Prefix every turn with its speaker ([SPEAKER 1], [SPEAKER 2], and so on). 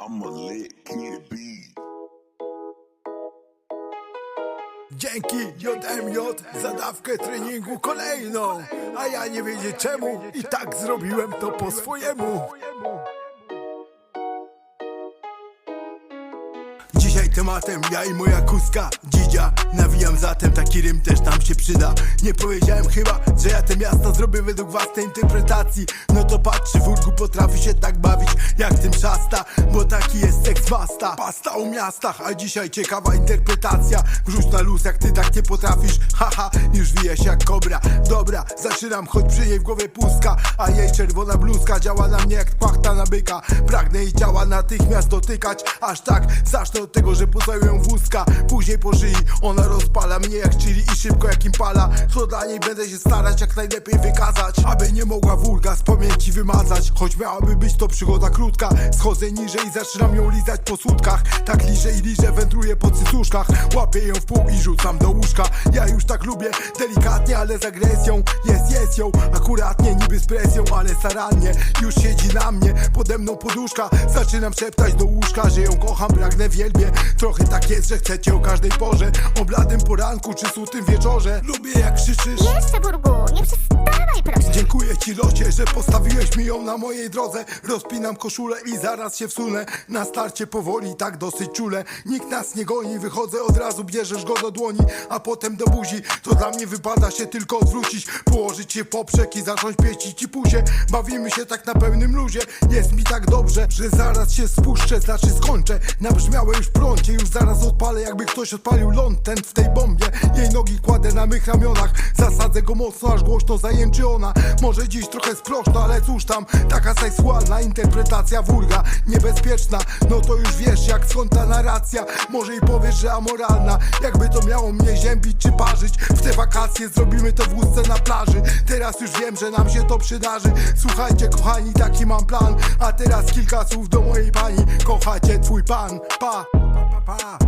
[SPEAKER 1] I'm a lit kid beat.
[SPEAKER 2] Dzięki JMJ za dawkę treningu kolejną A ja nie wiedzieć czemu i tak zrobiłem to po swojemu Dzisiaj tematem ja i moja kuska. Dzidzia, nawijam zatem taki rym też nam się przyda. Nie powiedziałem chyba, że ja te miasta zrobię według własnej interpretacji. No to patrz, czy wórgu potrafi się tak bawić jak tym szasta Bo taki jest masta Pasta o miastach, a dzisiaj ciekawa interpretacja. Wrzuć na luz jak ty tak nie potrafisz. Haha, już wijesz jak kobra. Dobra, zaczynam, choć przy w głowie pustka. A jej czerwona bluzka działa na mnie jak płachta na byka. Pragnę jej ciała natychmiast dotykać. Aż tak, zacznę od tego, że pocałuję wózka. Później po szyi ona rozpala mnie jak chili i szybko jak impala. To dla niej będę się starać jak najlepiej wykazać. Aby nie mogła wulga z pamięci wymazać. Choć miałaby być to przygoda krótka. Schodzę niżej i zaczynam ją lizać po słupkach. Tak liżę i liżę, wędruję po cycuszkach. Łapię ją w pół i rzucam do łóżka. Ja już tak lubię, delikatnie, ale z agresją. Jest, jest ją, akuratnie, niby z presją Ale starannie, już siedzi na mnie Pode mną poduszka, zaczynam szeptać do łóżka Że ją kocham, pragnę, wielbię. Trochę tak jest, że chcecie o każdej porze. O bladym poranku czy sutym wieczorze. Lubię jak krzyczysz.
[SPEAKER 3] Jeszcze burgu, nie przestawaj proszę.
[SPEAKER 2] Dziękuję ci locie, że postawiłeś mi ją na mojej drodze. Rozpinam koszulę i zaraz się wsunę. Na starcie powoli, tak dosyć czule. Nikt nas nie goni, wychodzę od razu, bierzesz go do dłoni A potem do buzi, to dla mnie wypada się tylko odwrócić Położyć się poprzek i zacząć pieścić ci pusie Bawimy się tak na pełnym luzie. Jest mi tak dobrze, że zaraz się spuszczę Znaczy skończę, nabrzmiałe już prącie Już zaraz odpalę, jakby ktoś odpalił ląd ten w tej bombie. Jej nogi kładę na mych ramionach. Zasadzę go mocno, aż głośno zajęczy ona. Może dziś trochę sprośno, ale cóż tam Taka seksualna interpretacja wulga Niebezpieczna, no to już wiesz jak skąd ta narracja. Może i powiesz, że amoralna Jakby to miało mnie ziębić czy parzyć. W te wakacje zrobimy to w łódce na plaży. Teraz już wiem, że nam się to przydarzy. Słuchajcie kochani, taki mam plan. A teraz kilka słów do mojej pani. Kochacie twój pan, pa Pa, pa, pa,